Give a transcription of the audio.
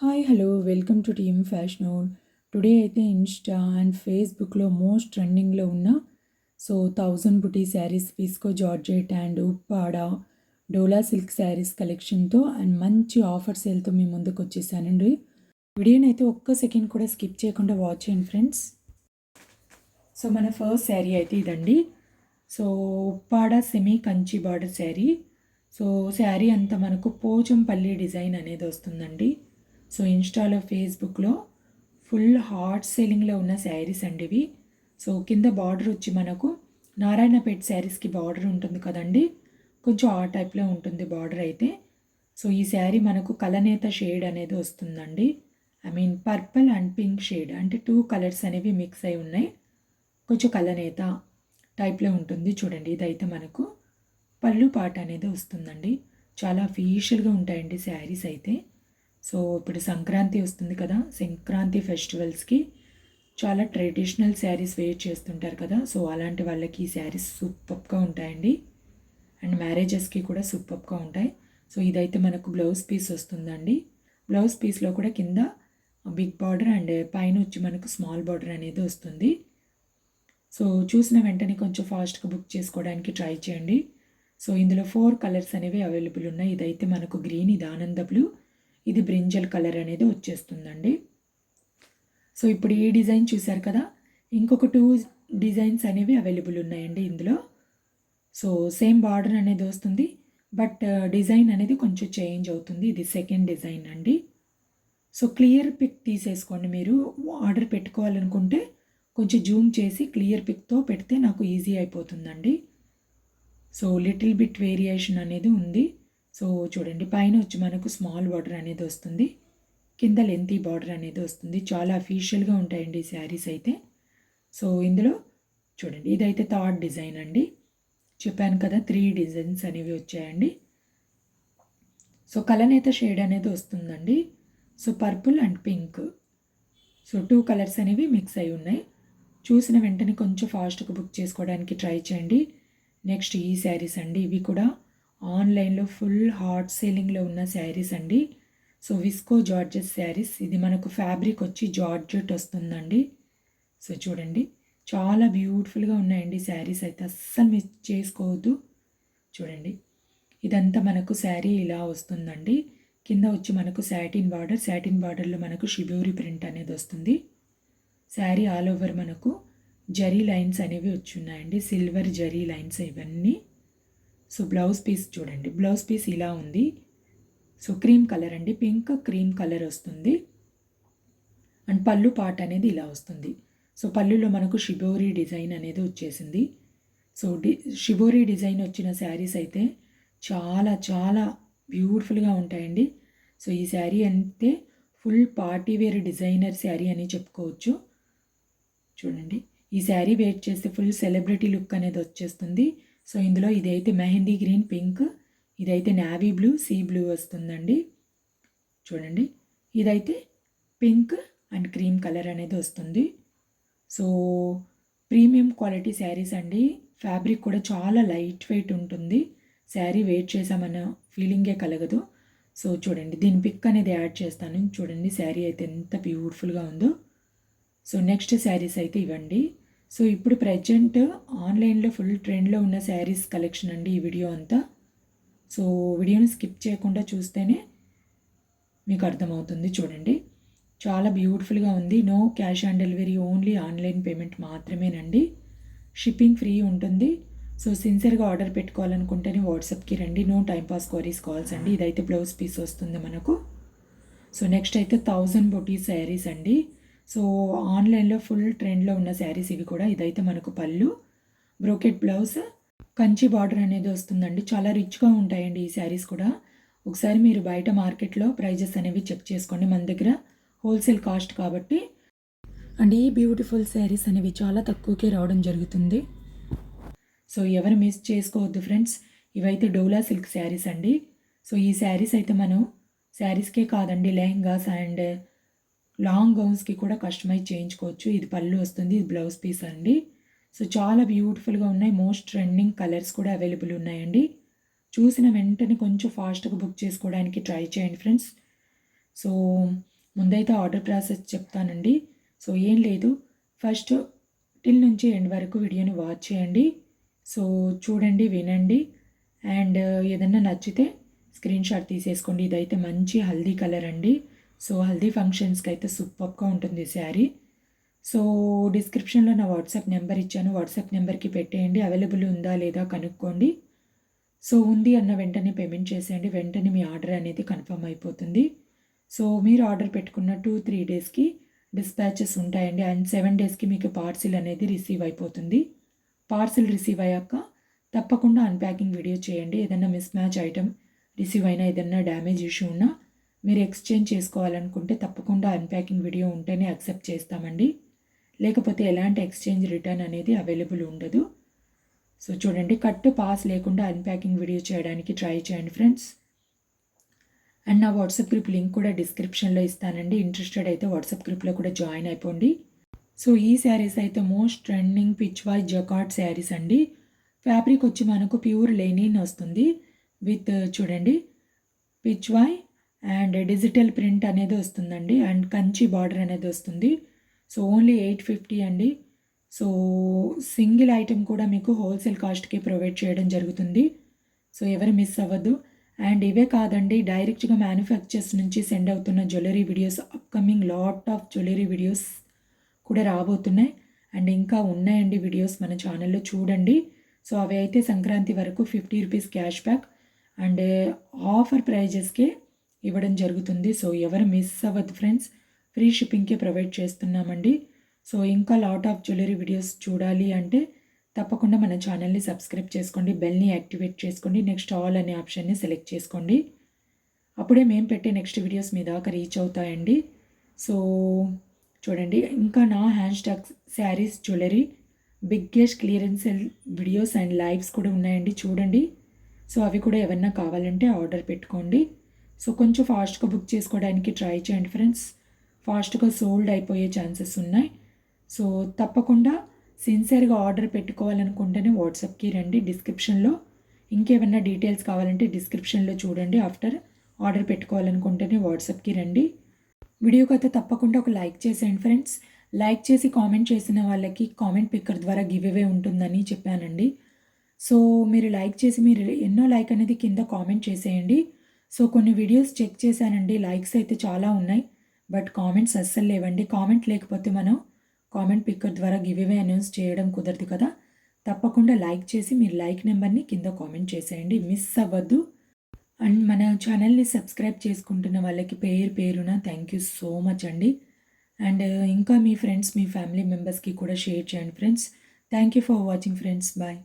Hi hello welcome to team fashion today అయితే Insta and ఫేస్బుక్లో most ట్రెండింగ్లో ఉన్న so thousand buti saris ఫిస్కో georgette and Uppada Dola silk saris కలెక్షన్తో and మంచి offer సేల్తో మీ ముందుకు వచ్చేసానండి. వీడియోని అయితే ఒక్క సెకండ్ కూడా స్కిప్ చేయకుండా వాచ్ చేయండి ఫ్రెండ్స్ సో మన ఫస్ట్ శారీ అయితే ఇదండి. So Uppada semi Kanchi border sari so sari అంతా మనకు పోచంపల్లి డిజైన్ అనేది వస్తుందండి. సో ఇన్స్టాలో ఫేస్బుక్లో ఫుల్ హాట్ సేలింగ్లో ఉన్న శారీస్ అండి ఇవి. సో కింద బార్డర్ వచ్చి మనకు నారాయణపేట శారీస్కి బార్డర్ ఉంటుంది కదండి. కొంచెం ఆ టైప్లో ఉంటుంది బార్డర్ అయితే. సో ఈ శారీ మనకు కలనేత షేడ్ అనేది వస్తుందండి. I mean purple and pink shade అంటే టూ కలర్స్ అనేవి మిక్స్ అయి ఉన్నాయి. కొంచెం కలనేత టైప్లో ఉంటుంది చూడండి ఇదైతే మనకు. పళ్ళు పాట అనేది వస్తుందండి. చాలా ఫీషియల్గా ఉంటాయండి శారీస్ అయితే. సో ఇప్పుడు సంక్రాంతి వస్తుంది కదా సంక్రాంతి ఫెస్టివల్స్కి చాలా ట్రెడిషనల్ శారీస్ వేర్ చేస్తుంటారు కదా సో అలాంటి వాళ్ళకి ఈ శారీస్ సూపర్గా ఉంటాయండి. అండ్ మ్యారేజెస్కి కూడా సూపర్గా ఉంటాయి. సో ఇదైతే మనకు బ్లౌజ్ పీస్ వస్తుందండి. బ్లౌజ్ పీస్లో కూడా కింద బిగ్ బార్డర్ అండ్ పైన వచ్చి మనకు స్మాల్ బార్డర్ అనేది వస్తుంది. సో చూసిన వెంటనే కొంచెం ఫాస్ట్గా బుక్ చేసుకోవడానికి ట్రై చేయండి. సో ఇందులో ఫోర్ కలర్స్ అనేవి అవైలబుల్ ఉన్నాయి. ఇదైతే మనకు గ్రీన్ ఇది ఆనంద బ్లూ ఇది బ్రింజల్ కలర్ అనేది వచ్చేస్తుందండి. సో ఇప్పుడు ఈ డిజైన్ చూశారు కదా? ఇంకొక టూ డిజైన్స్ అనేవి అవైలబుల్ ఉన్నాయండి ఇందులో. సో సేమ్ బార్డర్ అనేది వస్తుంది. బట్ డిజైన్ అనేది కొంచెం చేంజ్ అవుతుంది. ఇది సెకండ్ డిజైన్ అండి. సో క్లియర్ పిక్ తీసేసుకోండి మీరు. ఆర్డర్ పెట్టుకోవాలనుకుంటే కొంచెం జూమ్ చేసి క్లియర్ పిక్తో పెడితే నాకు ఈజీ అయిపోతుందండి. సో లిటిల్ బిట్ వేరియేషన్ అనేది ఉంది. సో చూడండి పైన వచ్చి మనకు స్మాల్ బార్డర్ అనేది వస్తుంది. కింద లెంతీ బార్డర్ అనేది వస్తుంది. చాలా అఫీషియల్గా ఉంటాయండి ఈ శారీస్ అయితే. సో ఇందులో చూడండి ఇదైతే థర్డ్ డిజైన్ అండి. చెప్పాను కదా త్రీ డిజైన్స్ అనేవి వచ్చాయండి. సో కలనేత షేడ్ అనేది వస్తుందండి. So purple and pink so two colours అనేవి మిక్స్ అయి ఉన్నాయి. చూసిన వెంటనే కొంచెం ఫాస్ట్గా బుక్ చేసుకోవడానికి ట్రై చేయండి. నెక్స్ట్ ఈ శారీస్ అండి ఇవి కూడా ఆన్లైన్లో ఫుల్ హాట్ సేలింగ్లో ఉన్న శారీస్ అండి. So viscose georgettes saris. ఇది మనకు ఫ్యాబ్రిక్ వచ్చి జార్జెట్ వస్తుందండి. సో చూడండి. చాలా బ్యూటిఫుల్గా ఉన్నాయండి శారీస్ అయితే. అస్సలు మిస్ చేసుకోవద్దు. చూడండి. ఇదంతా మనకు శారీ ఇలా వస్తుందండి. కింద వచ్చి మనకు శాటిన్ బార్డర్. శాటిన్ బార్డర్లో మనకు షిబూరి ప్రింట్ అనేది వస్తుంది. శారీ ఆల్ ఓవర్ మనకు జరీ లైన్స్ అనేవి వచ్చి ఉన్నాయండి. సిల్వర్ జరీ లైన్స్ ఇవన్నీ. సో బ్లౌజ్ పీస్ చూడండి బ్లౌజ్ పీస్ ఇలా ఉంది. సో క్రీమ్ కలర్ అండి పింక్ క్రీమ్ కలర్ వస్తుంది. అండ్ పళ్ళు పాట అనేది ఇలా వస్తుంది. సో పళ్ళులో మనకు షిబోరీ డిజైన్ అనేది వచ్చేసింది. సో డి షిబోరీ డిజైన్ వచ్చిన శారీస్ అయితే చాలా చాలా బ్యూటిఫుల్గా ఉంటాయండి. సో ఈ శారీ అంటే full party wear designer sari అని చెప్పుకోవచ్చు. చూడండి ఈ శారీ వెయిట్ చేస్తే ఫుల్ సెలబ్రిటీ లుక్ అనేది వచ్చేస్తుంది. సో ఇందులో ఇదైతే మెహందీ గ్రీన్ పింక్ ఇదైతే నావీ బ్లూ సీ బ్లూ వస్తుందండి. చూడండి ఇదైతే పింక్ అండ్ క్రీమ్ కలర్ అనేది వస్తుంది. సో ప్రీమియం క్వాలిటీ శారీస్ అండి. ఫ్యాబ్రిక్ కూడా చాలా లైట్ వెయిట్ ఉంటుంది. శారీ వెయిట్ చేసామన్న ఫీలింగే కలగదు. సో చూడండి దీని పిక్ అనేది యాడ్ చేస్తాను. చూడండి శారీ అయితే ఎంత బ్యూటిఫుల్గా ఉందో. సో నెక్స్ట్ శారీస్ అయితే ఇవ్వండి సో ఇప్పుడు ప్రజెంట్ ఆన్లైన్లో ఫుల్ ట్రెండ్లో ఉన్న శారీస్ కలెక్షన్ అండి ఈ వీడియో అంతా. సో వీడియోని స్కిప్ చేయకుండా చూస్తేనే మీకు అర్థమవుతుంది చూడండి. చాలా బ్యూటిఫుల్గా ఉంది. No cash on delivery only online payment మాత్రమేనండి. షిప్పింగ్ ఫ్రీ ఉంటుంది. సో సిన్సియర్గా ఆర్డర్ పెట్టుకోవాలనుకుంటేనే వాట్సాప్కి రండి. నో టైంపాస్ క్వరీస్ కాల్స్ అండి. ఇదైతే బ్లౌజ్ పీస్ వస్తుంది మనకు. సో నెక్స్ట్ అయితే థౌజండ్ బొటీ శారీస్ అండి. సో ఆన్లైన్లో ఫుల్ ట్రెండ్లో ఉన్న శారీస్ ఇవి కూడా. ఇదైతే మనకు పళ్ళు బ్రోకెట్ బ్లౌజ్ కంచి బార్డర్ అనేది వస్తుందండి. చాలా రిచ్గా ఉంటాయండి ఈ శారీస్ కూడా. ఒకసారి మీరు బయట మార్కెట్లో ప్రైజెస్ అనేవి చెక్ చేసుకోండి. మన దగ్గర హోల్సేల్ కాస్ట్ కాబట్టి. అండ్ ఈ బ్యూటిఫుల్ శారీస్ అనేవి చాలా తక్కువకే రావడం జరుగుతుంది. సో ఎవరు మిస్ చేసుకోవద్దు ఫ్రెండ్స్. ఇవైతే డోలా సిల్క్ శారీస్ అండి. సో ఈ శారీస్ అయితే మనం శారీస్కే కాదండి లెహంగాస్ అండ్ లాంగ్ గౌన్స్కి కూడా కస్టమైజ్ చేయించుకోవచ్చు. ఇది పళ్ళు వస్తుంది ఇది బ్లౌజ్ పీస్ అండి. సో చాలా బ్యూటిఫుల్గా ఉన్నాయి. మోస్ట్ ట్రెండింగ్ కలర్స్ కూడా అవైలబుల్ ఉన్నాయండి. చూసిన వెంటనే కొంచెం ఫాస్ట్గా బుక్ చేసుకోవడానికి ట్రై చేయండి ఫ్రెండ్స్ సో ముందైతే ఆర్డర్ ప్రాసెస్ చెప్తానండి. సో ఏం లేదు. ఫస్ట్ టిల్ నుంచి ఎండ్ వరకు వీడియోని వాచ్ చేయండి. సో చూడండి వినండి. అండ్ ఏదన్నా నచ్చితే స్క్రీన్ షాట్ తీసేసుకోండి. ఇదైతే మంచి హల్దీ కలర్ అండి. సో హల్దీ ఫంక్షన్స్కి అయితే సూపర్గా ఉంటుంది శారీ. సో డిస్క్రిప్షన్లో నా వాట్సాప్ నెంబర్ ఇచ్చాను. వాట్సాప్ నెంబర్కి పెట్టేయండి. అవైలబుల్ ఉందా లేదా కనుక్కోండి. సో ఉంది అన్న వెంటనే పేమెంట్ చేసేయండి. వెంటనే మీ ఆర్డర్ అనేది కన్ఫర్మ్ అయిపోతుంది. సో మీరు ఆర్డర్ పెట్టుకున్న టూ త్రీ డేస్కి డిస్పాచెస్ ఉంటాయండి. అండ్ సెవెన్ డేస్కి మీకు పార్సిల్ అనేది రిసీవ్ అయిపోతుంది. పార్సిల్ రిసీవ్ అయ్యాక తప్పకుండా అన్ప్యాకింగ్ వీడియో చేయండి. ఏదైనా మిస్ మ్యాచ్ ఐటమ్ రిసీవ్ అయినా ఏదైనా డ్యామేజ్ ఇష్యూ ఉన్నా మీరు ఎక్స్చేంజ్ చేసుకోవాలనుకుంటే తప్పకుండా అన్ప్యాకింగ్ వీడియో ఉంటేనే యాక్సెప్ట్ చేస్తామండి. లేకపోతే ఎలాంటి ఎక్స్చేంజ్ రిటర్న్ అనేది అవైలబుల్ ఉండదు. సో చూడండి కట్ పాస్ లేకుండా అన్ప్యాకింగ్ వీడియో చేయడానికి ట్రై చేయండి ఫ్రెండ్స్. అండ్ నా వాట్సాప్ గ్రూప్ లింక్ కూడా డిస్క్రిప్షన్లో ఇస్తానండి. ఇంట్రెస్టెడ్ అయితే వాట్సాప్ గ్రూప్లో కూడా జాయిన్ అయిపోండి. సో ఈ శారీస్ అయితే మోస్ట్ ట్రెండింగ్ పిచ్ వాయ్ జకాట్ శారీస్ అండి. ఫ్యాబ్రిక్ వచ్చి మనకు ప్యూర్ లెనిన్ వస్తుంది. విత్ చూడండి పిచ్ వై అండ్ డిజిటల్ ప్రింట్ అనేది వస్తుందండి. అండ్ కంచి బార్డర్ అనేది వస్తుంది. సో ఓన్లీ ఎయిట్ ఫిఫ్టీ అండి. సో సింగిల్ ఐటెం కూడా మీకు హోల్సేల్ కాస్ట్కి ప్రొవైడ్ చేయడం జరుగుతుంది. సో ఎవరు మిస్ అవ్వద్దు. అండ్ ఇవే కాదండి డైరెక్ట్గా మ్యానుఫ్యాక్చర్స్ నుంచి సెండ్ అవుతున్న jewellery videos upcoming lot of jewellery videos కూడా రాబోతున్నాయి. అండ్ ఇంకా ఉన్నాయండి వీడియోస్ మన ఛానల్లో చూడండి. సో అవి అయితే సంక్రాంతి వరకు fifty rupees cash back. And offer ప్రైజెస్కే ఇవ్వడం జరుగుతుంది. సో ఎవరు మిస్ అవ్వద్దు ఫ్రెండ్స్ ఫ్రీ షిప్పింగ్కే ప్రొవైడ్ చేస్తున్నామండి. సో ఇంకా లాట్ ఆఫ్ జ్యువెలరీ వీడియోస్ చూడాలి అంటే తప్పకుండా మన ఛానల్ని సబ్స్క్రైబ్ చేసుకోండి. బెల్ని యాక్టివేట్ చేసుకోండి. నెక్స్ట్ ఆల్ అనే ఆప్షన్ని సెలెక్ట్ చేసుకోండి. అప్పుడే మేము పెట్టే నెక్స్ట్ వీడియోస్ మీ దాకా రీచ్ అవుతాయండి. సో చూడండి. ఇంకా నా hand stock saris jewellery biggest clearance videos and lives కూడా ఉన్నాయండి. చూడండి. సో అవి కూడా ఏమన్నా కావాలంటే ఆర్డర్ పెట్టుకోండి. సో కొంచెం ఫాస్ట్గా బుక్ చేసుకోవడానికి ట్రై చేయండి ఫ్రెండ్స్. ఫాస్ట్గా సోల్డ్ అయిపోయే ఛాన్సెస్ ఉన్నాయి. సో తప్పకుండా సిన్సియర్గా ఆర్డర్ పెట్టుకోవాలనుకుంటేనే వాట్సాప్కి రండి డిస్క్రిప్షన్లో. ఇంకేమైనా డీటెయిల్స్ కావాలంటే డిస్క్రిప్షన్లో చూడండి. ఆఫ్టర్ ఆర్డర్ పెట్టుకోవాలనుకుంటేనే వాట్సాప్కి రండి. వీడియోకి అయితే తప్పకుండా ఒక లైక్ చేసేయండి ఫ్రెండ్స్. లైక్ చేసి కామెంట్ చేసిన వాళ్ళకి కామెంట్ పిక్కర్ ద్వారా గివ్ అవే ఉంటుందని చెప్పానండి. సో మీరు లైక్ చేసి మీరు ఎన్నో లైక్ అనేది కింద కామెంట్ చేసేయండి. సో కొన్ని వీడియోస్ చెక్ చేశానండి. లైక్స్ అయితే చాలా ఉన్నాయి. బట్ కామెంట్స్ అస్సలు లేవండి. కామెంట్ లేకపోతే మనం కామెంట్ పిక్కర్ ద్వారా గివ్ అవే అనౌన్స్ చేయడం కుదరదు కదా. తప్పకుండా లైక్ చేసి మీ లైక్ నెంబర్ని కింద కామెంట్ చేసేయండి. మిస్ అవ్వద్దు. అండ్ మన ఛానల్ని సబ్స్క్రైబ్ చేసుకుంటున్న వాళ్ళకి పేరు పేరున థ్యాంక్ యూ సో మచ్ అండి. అండ్ ఇంకా మీ ఫ్రెండ్స్ మీ ఫ్యామిలీ మెంబర్స్కి కూడా షేర్ చేయండి friends. Thank you for watching friends. Bye.